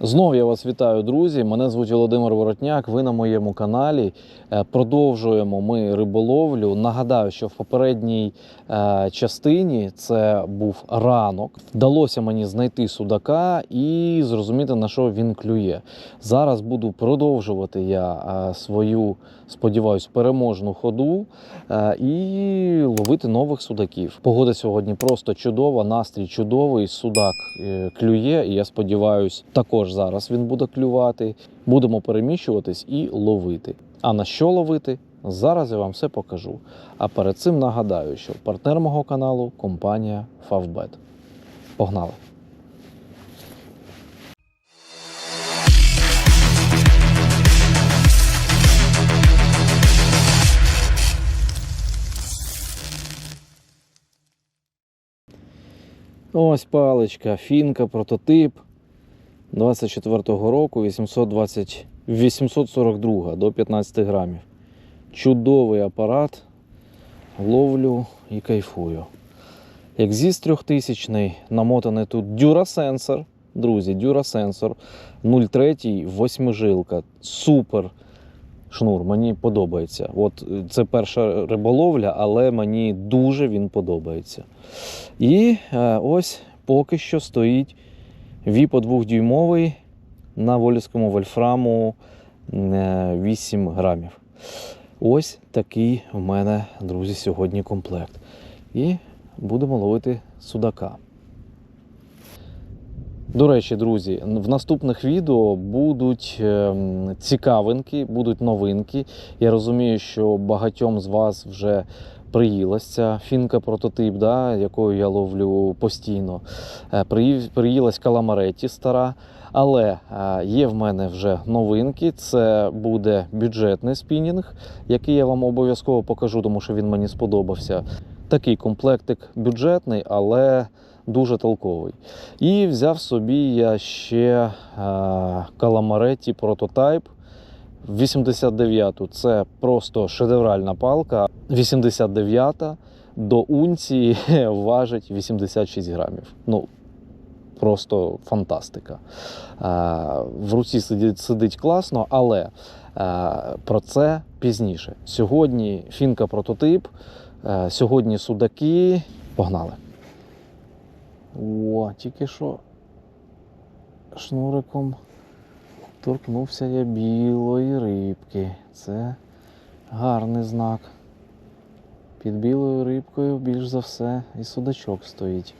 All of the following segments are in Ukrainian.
Знов я вас вітаю, друзі. Мене звуть Володимир Воротняк. Ви на моєму каналі. Е, Продовжуємо ми риболовлю. Нагадаю, що в попередній е, частині це був ранок. Вдалося мені знайти судака і зрозуміти на що він клює. Зараз буду продовжувати я е, свою, сподіваюсь, переможну ходу і ловити нових судаків. Погода сьогодні просто чудова, настрій чудовий. Судак клює, і я сподіваюсь, також зараз він буде клювати. Будемо переміщуватись і ловити. А на що ловити? Зараз я вам все покажу. А перед цим нагадаю, що партнер мого каналу компанія Favbet. Погнали! Ось паличка, фінка, прототип 24-го року 820, 842 до 15 грамів. Чудовий апарат. Ловлю і кайфую. Екзіс 3000 намотаний тут Durasensor. Друзі, Durasensor 0,3 восьмижилка. Супер шнур, мені подобається. От е, це перша риболовля, але мені дуже він подобається. І е, ось поки що стоїть віпо 2-дюймовий на волівському вольфраму е, 8 грамів. Ось такий в мене, друзі, сьогодні комплект. І будемо ловити судака. До речі, друзі, в наступних відео будуть ем, цікавинки, будуть новинки. Я розумію, що багатьом з вас вже приїлась ця фінка прототип, да, якою я ловлю постійно. Е, Приїлась каламареті стара. Але е, є в мене вже новинки. Це буде бюджетний спінінг, який я вам обов'язково покажу, тому що він мені сподобався. Такий комплектик бюджетний, але дуже толковий. І взяв собі я ще е, каламареті прототайп 89-ту. Це просто шедевральна палка. 89-та до унції важить 86 грамів. Ну, просто фантастика. Е, В руці сидить, сидить класно, але е, про це пізніше. Сьогодні фінка прототип, е, сьогодні судаки. Погнали. О, тільки що шнуриком торкнувся я білої рибки. Це гарний знак. Під білою рибкою більш за все і судачок стоїть.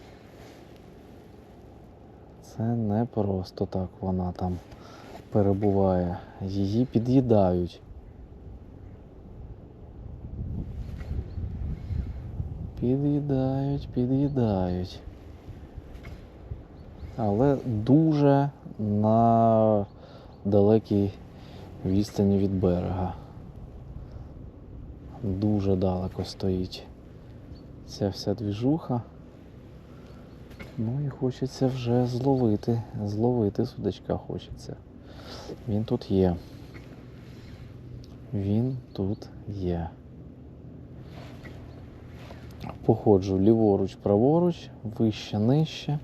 Це не просто так вона там перебуває. Її під'їдають. Під'їдають, під'їдають. Але дуже на далекій відстані від берега. Дуже далеко стоїть ця вся двіжуха. Ну і хочеться вже зловити. Зловити судачка хочеться. Він тут є. Він тут є. Походжу ліворуч, праворуч, вище, нижче.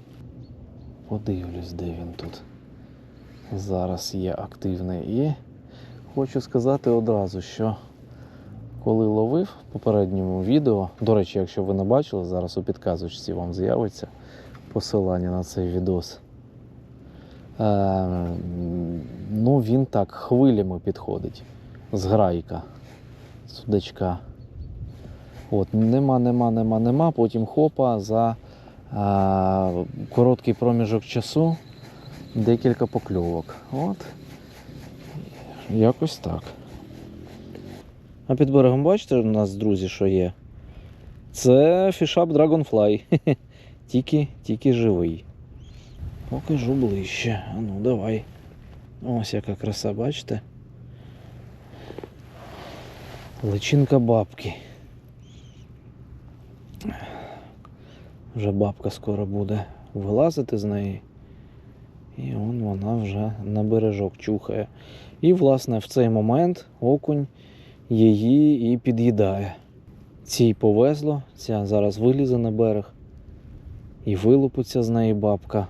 Подивлюсь, де він тут зараз є активний. І хочу сказати одразу, що коли ловив в попередньому відео, до речі, якщо ви не бачили, зараз у підказочці вам з'явиться посилання на цей відос. Е, ну, він так хвилями підходить з грайка судачка. От, нема, нема, нема, нема. Потім хопа за е, короткий проміжок часу декілька покльовок. От. Якось так. А під берегом бачите, у нас, друзі, що є? Це фішап Dragonfly. Тільки, тільки живий. Покажу ближче. А ну давай. Ось яка краса, бачите? Личинка бабки. Вже бабка скоро буде вилазити з неї. І он вона вже на бережок чухає. І, власне, в цей момент окунь її і під'їдає. Цій повезло, ця зараз вилізе на берег і вилупиться з неї бабка.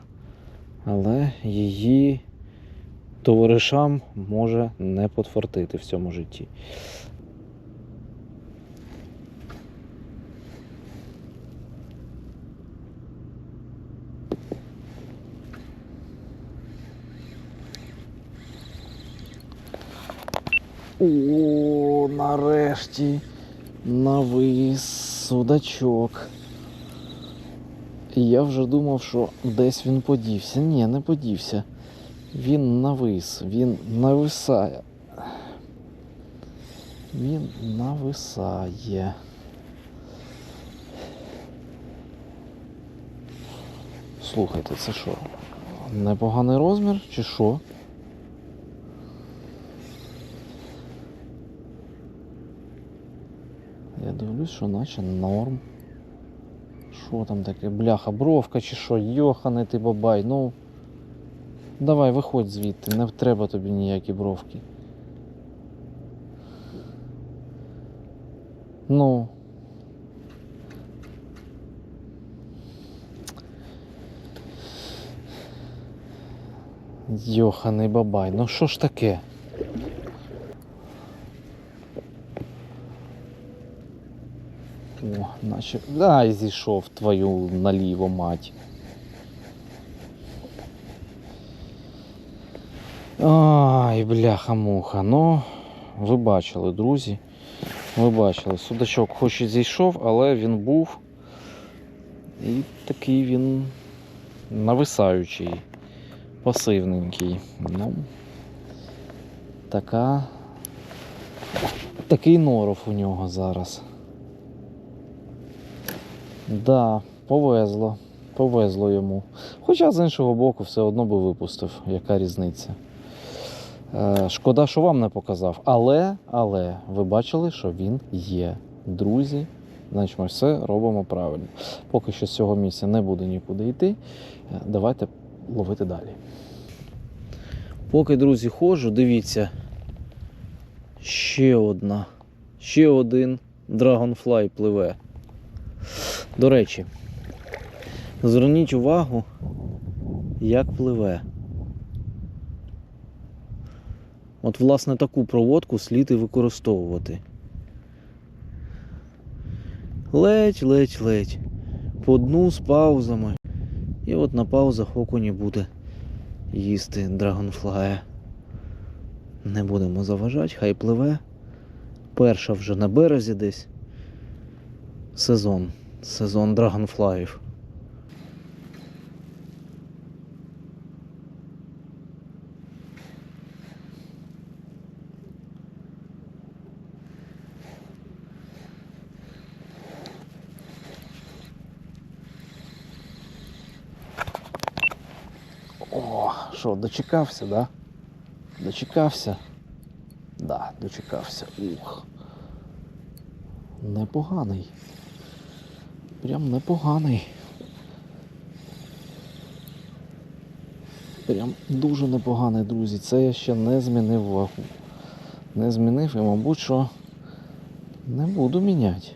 Але її товаришам може не подфартити в цьому житті. О, нарешті навис судачок. Я вже думав, що десь він подівся. Ні, не подівся. Він навис, він нависає. Він нависає. Слухайте, це що? Непоганий розмір чи що? Я дивлюсь, що наче норм. Що там таке? Бляха, бровка чи що? Йоханий ти бабай. Ну. Давай, виходь звідти, не треба тобі ніякі бровки. Ну. Йоханий бабай, ну що ж таке? О, наче. Ай, зійшов твою наліво мать. Ай, бляха-муха. Ну, ви бачили, друзі. Ви бачили, судачок хоч і зійшов, але він був. І такий він нависаючий, пасивненький. Ну, така. Такий норов у нього зараз. Да, повезло. Повезло йому. Хоча з іншого боку, все одно би випустив, яка різниця. Е, шкода, що вам не показав. Але, але ви бачили, що він є. Друзі, значить ми все робимо правильно. Поки що з цього місця не буде нікуди йти. Е, Давайте ловити далі. Поки, друзі, ходжу, дивіться. Ще одна. Ще один Dragonfly пливе. До речі, зверніть увагу, як пливе. От, власне, таку проводку слід і використовувати. Ледь, ледь, ледь. По дну з паузами. І от на паузах окуні буде їсти драгонфлая. Не будемо заважати, хай пливе. Перша вже на березі десь. Сезон. Сезон драгонфлаїв. О, що, дочекався, да? Дочекався? Да, дочекався. Ух. Непоганий. Прям непоганий. Прям дуже непоганий, друзі. Це я ще не змінив вагу. Не змінив і, мабуть, що не буду міняти.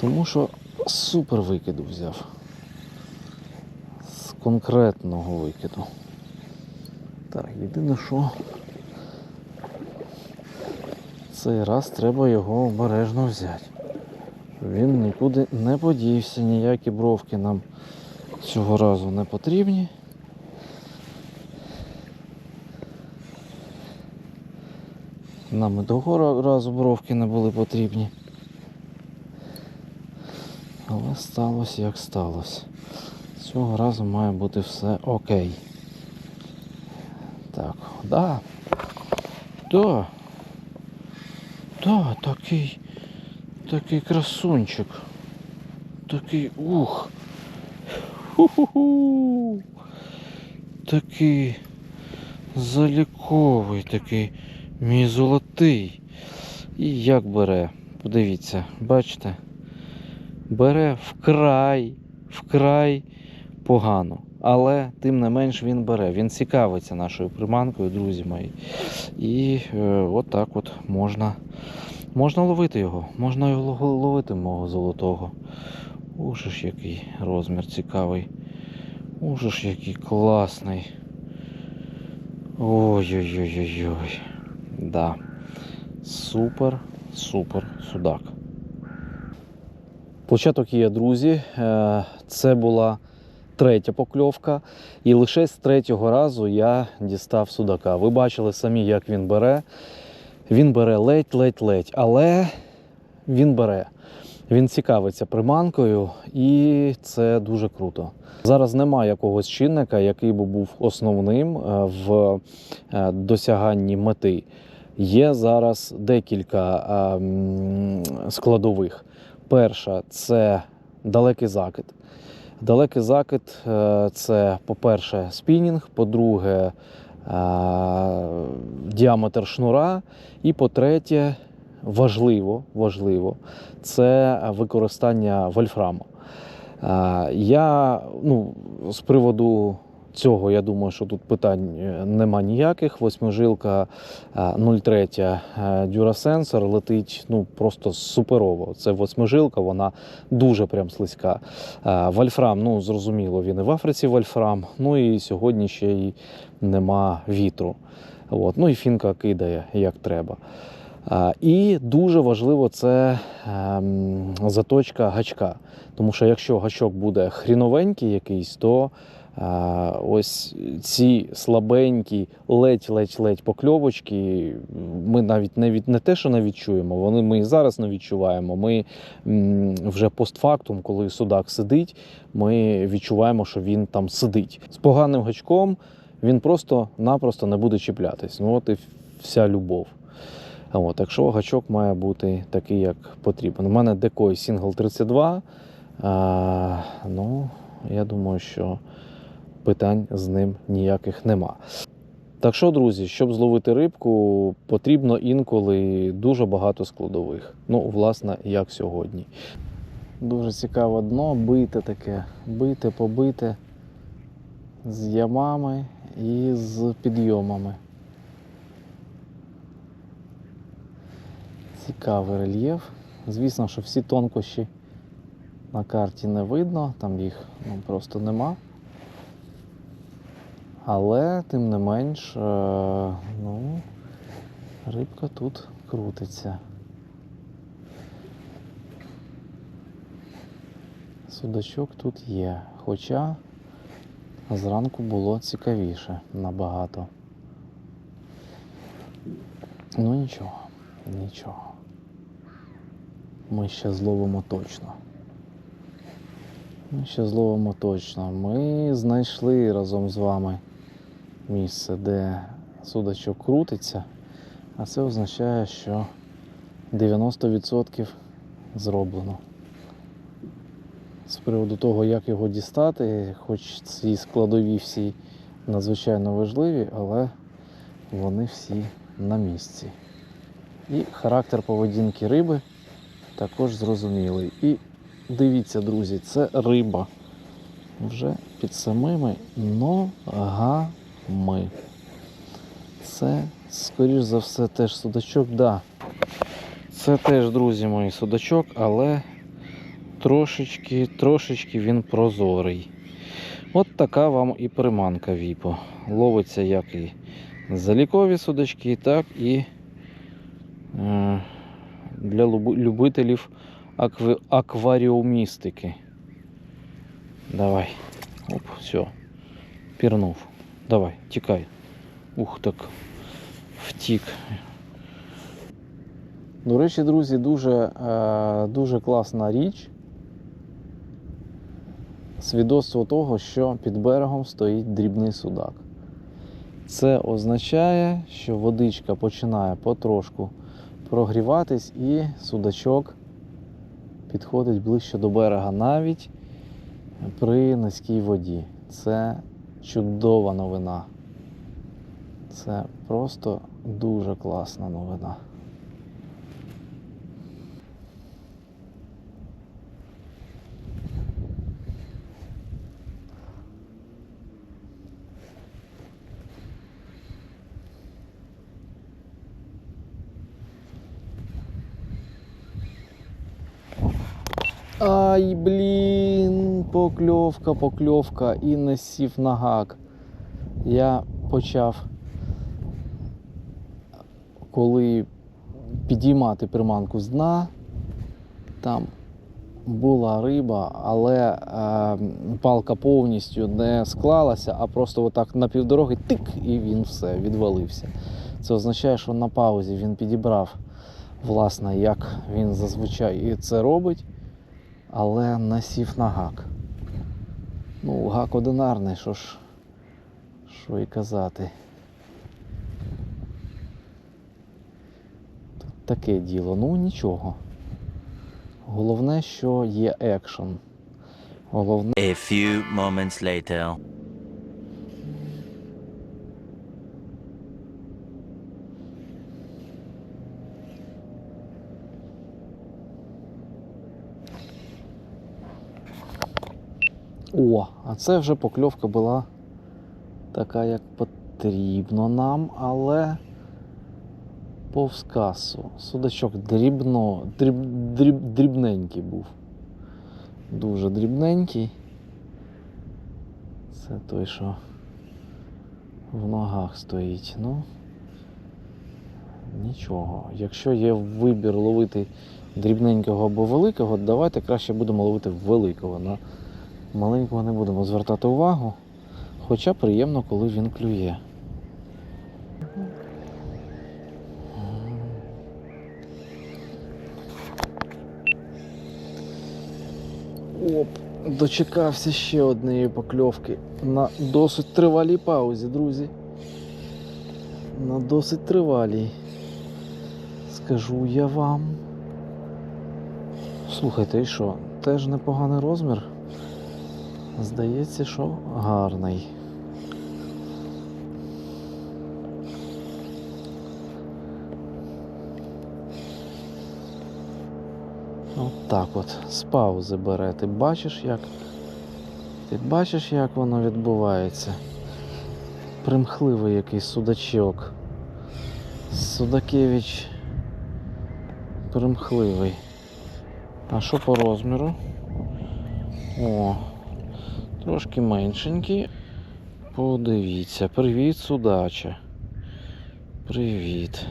Тому що супер викиду взяв. З конкретного викиду. Так, єдине, що цей раз треба його обережно взяти. Він нікуди не подівся, ніякі бровки нам цього разу не потрібні. Нам і того разу бровки не були потрібні. Але сталося як сталося. Цього разу має бути все окей. Так, да. Да. Да, такий. Такий красунчик. Такий ух. Ху-ху-ху. Такий заліковий, такий мій золотий. І як бере, подивіться, бачите? Бере вкрай, вкрай погано. Але тим не менш він бере. Він цікавиться нашою приманкою, друзі мої. І е, от от можна Можна ловити його, можна його ловити мого золотого. Уже ж який розмір цікавий. Уже ж який класний. Ой-ой-ой-ой-ой. Да. Супер, супер судак. Початок є, друзі. Е, Це була третя покльовка. І лише з третього разу я дістав судака. Ви бачили самі, як він бере. Він бере ледь-ледь-ледь, але він бере. Він цікавиться приманкою, і це дуже круто. Зараз немає якогось чинника, який би був основним е, в е, досяганні мети. Є зараз декілька е, складових. Перша це далекий закид. Далекий закид це, по-перше, спінінг, по-друге, діаметр шнура, і по-третє, важливо, важливо, це використання вольфраму. Я ну, з приводу цього, я думаю, що тут питань е, нема ніяких. Восьмижилка е, 0,3 е, Durasensor летить ну, просто суперово. Це восьмижилка, вона дуже прям слизька. Е, Вольфрам, ну зрозуміло, він і в Африці вольфрам. Ну і сьогодні ще й нема вітру. От. Ну і фінка кидає як треба. І дуже важливо це ем, заточка гачка. Тому що якщо гачок буде хріновенький якийсь, то е, ось ці слабенькі, ледь-ледь-ледь покльовочки, ми навіть не, від, не те, що не відчуємо, вони ми і зараз не відчуваємо. Ми вже постфактум, коли судак сидить, ми відчуваємо, що він там сидить. З поганим гачком він просто-напросто не буде чіплятись. Ну от і вся любов. От, якщо гачок має бути такий, як потрібен. У мене декой Single 32. А, ну, я думаю, що питань з ним ніяких нема. Так що, друзі, щоб зловити рибку, потрібно інколи дуже багато складових. Ну, власне, як сьогодні. Дуже цікаве дно, бите таке, бите, побите з ямами і з підйомами. Цікавий рельєф. Звісно, що всі тонкощі на карті не видно, там їх ну, просто нема. Але тим не менш, е, ну, рибка тут крутиться. Судачок тут є, хоча зранку було цікавіше набагато. Ну нічого, нічого. Ми ще зловимо точно. Ми ще зловимо точно. Ми знайшли разом з вами місце, де судачок крутиться, а це означає, що 90% зроблено. З приводу того, як його дістати, хоч ці складові всі надзвичайно важливі, але вони всі на місці. І характер поведінки риби також зрозумілий. І дивіться, друзі, це риба вже під самими ногами. Це, скоріш за все, теж судачок, да. Це теж, друзі мої, судачок, але трошечки, трошечки він прозорий. От така вам і приманка Віпо. Ловиться як і залікові судачки, так і е, для любителів акві... акваріумістики. Давай. Оп, все. Пірнув. Давай, тікай. Ух так. Втік. До речі, друзі, дуже, е, дуже класна річ. Свідоцтво того, що під берегом стоїть дрібний судак. Це означає, що водичка починає потрошку прогріватись і судачок підходить ближче до берега навіть при низькій воді. Це чудова новина. Це просто дуже класна новина. Ай, блін, покльовка, покльовка і не сів на гак. Я почав коли підіймати приманку з дна, там була риба, але е, палка повністю не склалася, а просто отак на півдороги тик, і він все відвалився. Це означає, що на паузі він підібрав, власне, як він зазвичай це робить, але насів на гак. Ну, гак одинарний, що ж, що і казати. Тут таке діло, ну нічого. Головне, що є екшн. Головне. A few moments later. О, а це вже покльовка була така, як потрібно нам, але повз касу. Судачок дрібно, дріб, дріб, дрібненький був. Дуже дрібненький. Це той, що в ногах стоїть. Ну, нічого. Якщо є вибір ловити дрібненького або великого, давайте краще будемо ловити великого. На маленького не будемо звертати увагу, хоча приємно, коли він клює. Оп, дочекався ще однієї покльовки на досить тривалій паузі, друзі. На досить тривалій. Скажу я вам. Слухайте, і що? Теж непоганий розмір. Здається, що гарний. От от, з паузи бере. Ти бачиш, як. Ти бачиш, як воно відбувається? Примхливий якийсь судачок. Судакевич примхливий. А що по розміру? О, трошки меншенький. Подивіться. Привіт, судача. Привіт.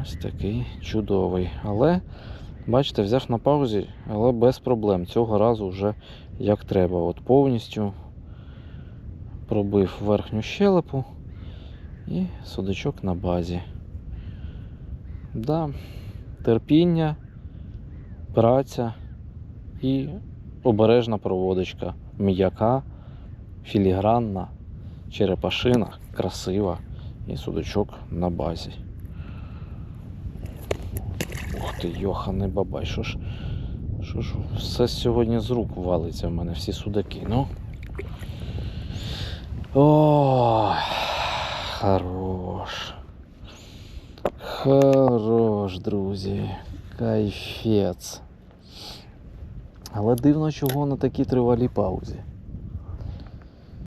Ось такий чудовий. Але, бачите, взяв на паузі, але без проблем. Цього разу вже як треба. От повністю пробив верхню щелепу і судачок на базі. Да, терпіння, праця і обережна проводочка. М'яка, філігранна, черепашина, красива і судачок на базі. Ух ти, йоханий бабай, що ж, що ж все сьогодні з рук валиться в мене, всі судаки, ну. О, хорош. Хорош, друзі. Кайфець. Але дивно, чого на такій тривалій паузі.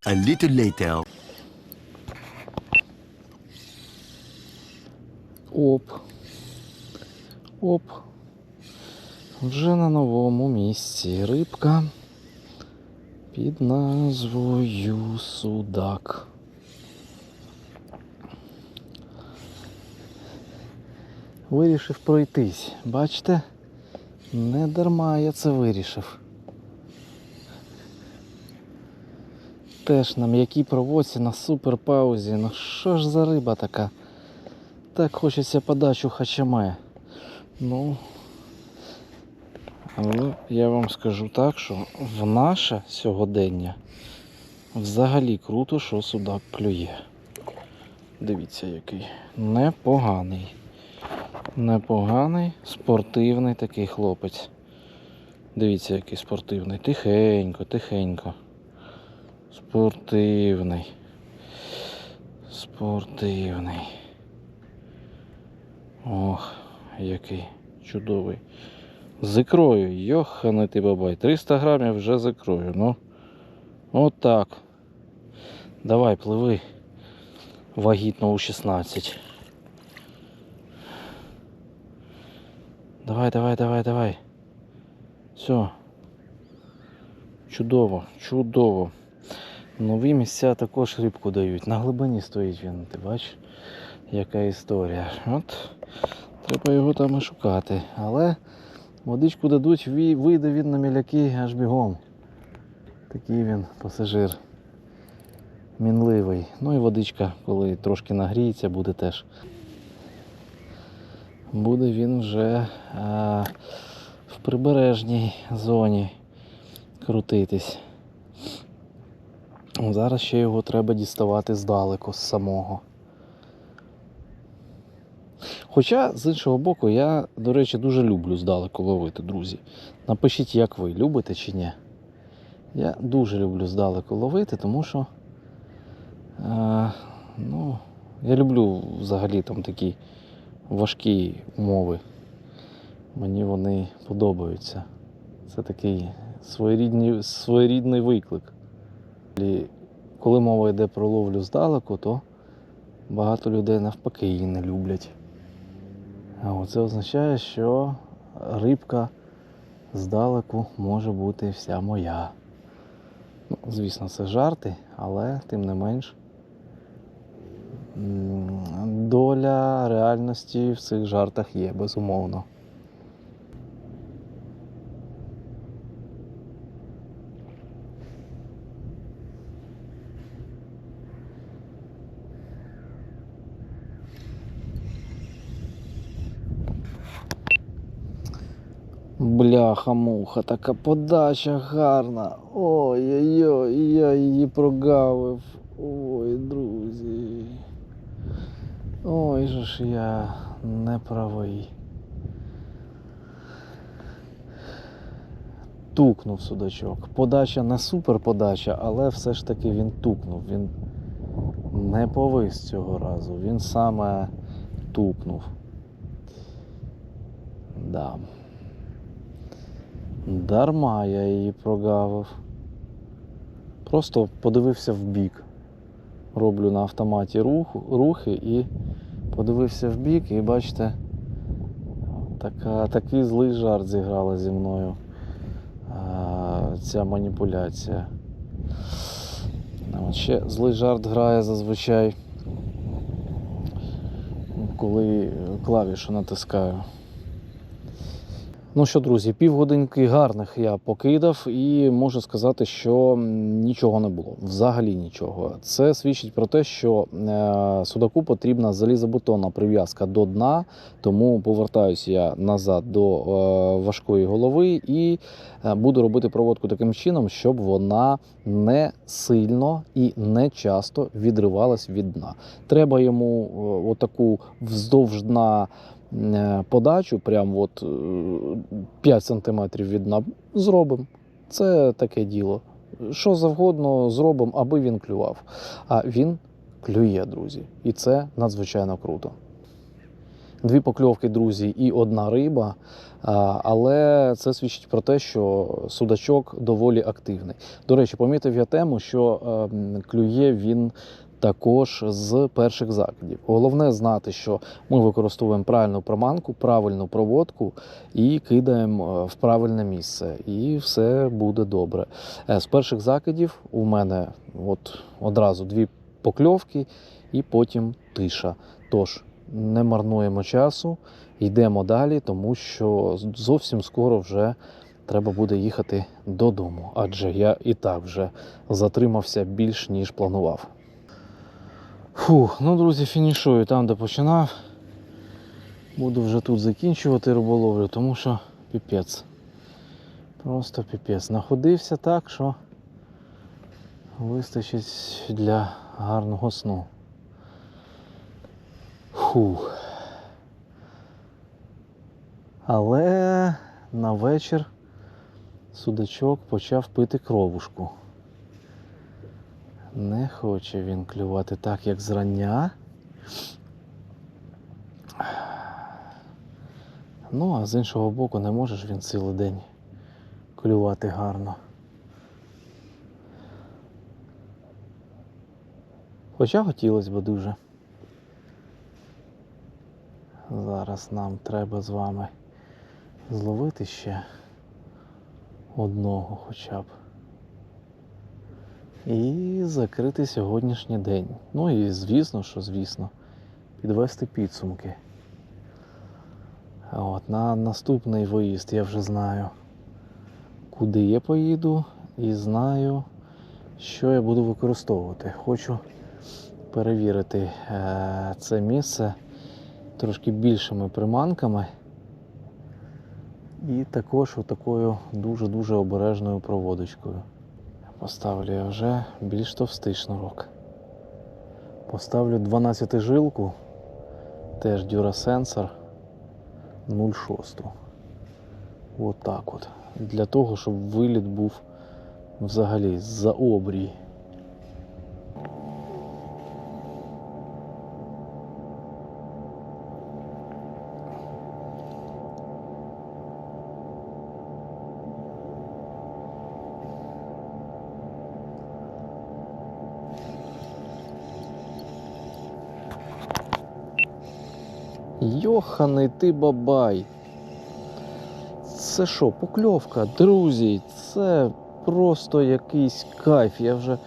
A little later. Оп. Оп. Вже на новому місці рибка під назвою Судак. Вирішив пройтись. Бачите? Не дарма я це вирішив. Теж на м'якій проводці на супер паузі. Ну що ж за риба така? Так хочеться подачу хачаме. Ну. Але я вам скажу так, що в наше сьогодення взагалі круто, що судак клює. Дивіться, який. Непоганий. Непоганий, спортивний такий хлопець. Дивіться, який спортивний. Тихенько, тихенько. Спортивний. Спортивний. Ох, який чудовий. З ікрою, йоханий ти бабай. 300 грамів вже з ікрою. Ну, отак. Давай, пливи. Вагітно у 16. Давай, давай, давай, давай. Все. Чудово, чудово. Нові місця також рибку дають. На глибині стоїть він, ти бачиш? яка історія. От треба його там і шукати. Але водичку дадуть, вийде він на міляки аж бігом. Такий він пасажир. Мінливий. Ну і водичка, коли трошки нагріється, буде теж. Буде він вже а, в прибережній зоні крутитись. Зараз ще його треба діставати здалеку, з самого. Хоча, з іншого боку, я, до речі, дуже люблю здалеку ловити, друзі. Напишіть, як ви любите чи ні. Я дуже люблю здалеку ловити, тому що е, ну, я люблю взагалі там такі важкі умови. Мені вони подобаються. Це такий своєрідний, своєрідний виклик. Коли мова йде про ловлю здалеку, то багато людей навпаки її не люблять. А це означає, що рибка здалеку може бути вся моя. Ну, звісно, це жарти, але тим не менш доля реальності в цих жартах є, безумовно. Бляха-муха, така подача гарна. Ой-ой-ой, я її прогавив. Ой, друзі. Ой же ж я не правий. Тукнув судачок. Подача не супер подача, але все ж таки він тукнув. Він не повис цього разу. Він саме тукнув. Да. Дарма я її прогавив. Просто подивився в бік. Роблю на автоматі рух, рухи і подивився в бік, і бачите, така, такий злий жарт зіграла зі мною а, ця маніпуляція. Ще злий жарт грає зазвичай, коли клавішу натискаю. Ну що, друзі, півгодинки гарних я покидав, і можу сказати, що нічого не було. Взагалі нічого. Це свідчить про те, що е, судаку потрібна залізобетонна прив'язка до дна, тому повертаюся я назад до е, важкої голови і е, буду робити проводку таким чином, щоб вона не сильно і не часто відривалась від дна. Треба йому отаку вздовж дна подачу, прям от е, 5 см від дна, зробимо. Це таке діло. Що завгодно зробимо, аби він клював. А він клює, друзі. І це надзвичайно круто. Дві покльовки, друзі, і одна риба. Але це свідчить про те, що судачок доволі активний. До речі, помітив я тему, що ем, клює він також з перших закидів. Головне знати, що ми використовуємо правильну приманку, правильну проводку і кидаємо е, в правильне місце. І все буде добре. Е, З перших закидів у мене от одразу дві покльовки і потім тиша. Тож не марнуємо часу, йдемо далі, тому що зовсім скоро вже треба буде їхати додому, адже я і так вже затримався більш ніж планував. Фух, ну, друзі, фінішую там, де починав. Буду вже тут закінчувати риболовлю, тому що піпець. Просто піпець. Находився так, що вистачить для гарного сну. Фух. Але на вечір судачок почав пити кровушку. Не хоче він клювати так, як зрання. Ну, а з іншого боку, не можеш він цілий день клювати гарно. Хоча хотілося б дуже. Зараз нам треба з вами зловити ще одного хоча б. І закрити сьогоднішній день. Ну і звісно, що звісно, підвести підсумки. От, на наступний виїзд я вже знаю, куди я поїду, і знаю, що я буду використовувати. Хочу перевірити е, це місце трошки більшими приманками. І також отакою дуже-дуже обережною проводочкою. Поставлю я вже більш товстий шнурок. Поставлю 12 жилку, теж дюрасенсор 0,6. Отак от. Для того, щоб виліт був взагалі за обрій. Йоханий ти бабай. Це що, покльовка, друзі, це просто якийсь кайф. Я вже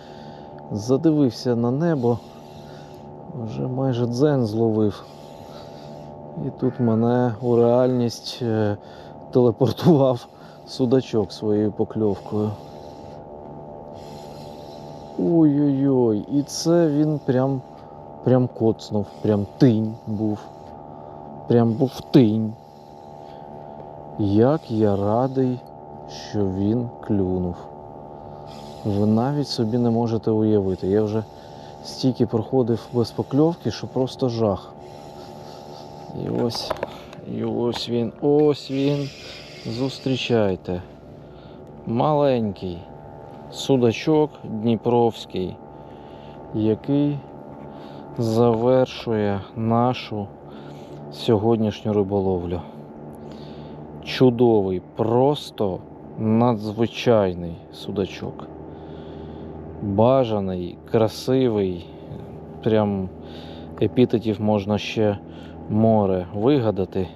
задивився на небо, вже майже дзен зловив. І тут мене у реальність е, телепортував судачок своєю покльовкою. Ой-ой-ой, і це він прям, прям коцнув, прям тинь був. Прям був тинь. Як я радий, що він клюнув. Ви навіть собі не можете уявити. Я вже стільки проходив без покльовки, що просто жах. І ось, і ось він, ось він. Зустрічайте. Маленький судачок Дніпровський, який завершує нашу сьогоднішню риболовлю. Чудовий, просто надзвичайний судачок. Бажаний, красивий, прям епітетів можна ще море вигадати,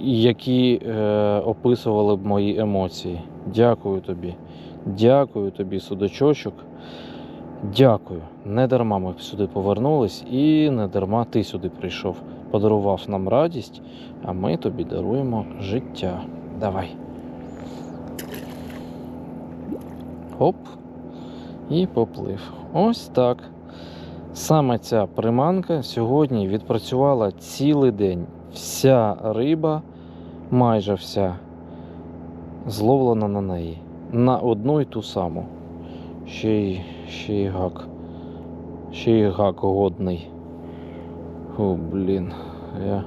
які е, описували б мої емоції. Дякую тобі. Дякую тобі, судачочок. Дякую. Не дарма ми сюди повернулись і не дарма ти сюди прийшов. Подарував нам радість, а ми тобі даруємо життя. Давай. Оп. І поплив. Ось так. Саме ця приманка сьогодні відпрацювала цілий день. Вся риба, майже вся, зловлена на неї. На одну й ту саму. Ще й, ще й гак. Ще й гак годний. О, блін. Я...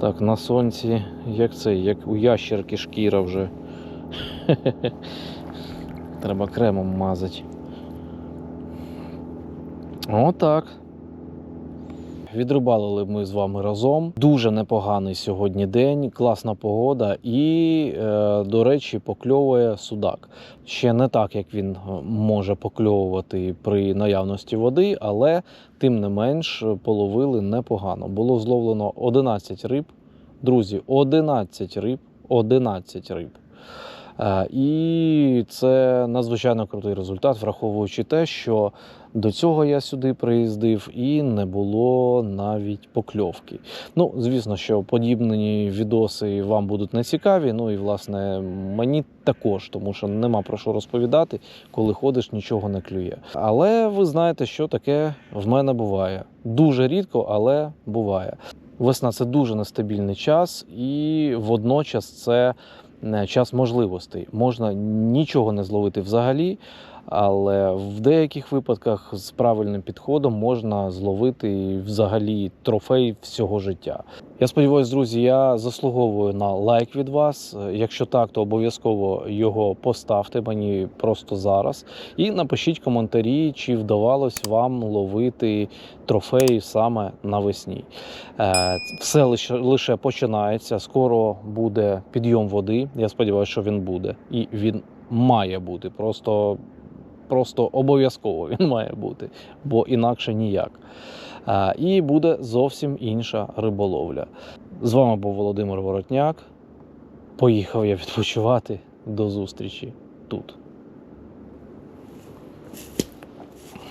Так, на сонці, як це, як у ящерки шкіра вже. Треба кремом мазати. Отак. Відрибалили ми з вами разом. Дуже непоганий сьогодні день, класна погода і, е, до речі, покльовує судак. Ще не так, як він е, може покльовувати при наявності води, але тим не менш половили непогано. Було зловлено 11 риб. Друзі, 11 риб, 11 риб. Е, І це надзвичайно крутий результат, враховуючи те, що до цього я сюди приїздив і не було навіть покльовки. Ну, звісно, що подібні відоси вам будуть нецікаві. Ну і власне мені також, тому що нема про що розповідати, коли ходиш, нічого не клює. Але ви знаєте, що таке в мене буває. Дуже рідко, але буває. Весна це дуже нестабільний час, і водночас це е, час можливостей. Можна нічого не зловити взагалі, але в деяких випадках з правильним підходом можна зловити взагалі трофей всього життя. Я сподіваюся, друзі, я заслуговую на лайк від вас. Якщо так, то обов'язково його поставте мені просто зараз. І напишіть коментарі, чи вдавалось вам ловити трофеї саме навесні. Е, Все лише, лише починається. Скоро буде підйом води. Я сподіваюся, що він буде. І він має бути. Просто, просто обов'язково він має бути, бо інакше ніяк. І буде зовсім інша риболовля. З вами був Володимир Воротняк. Поїхав я відпочивати. До зустрічі тут.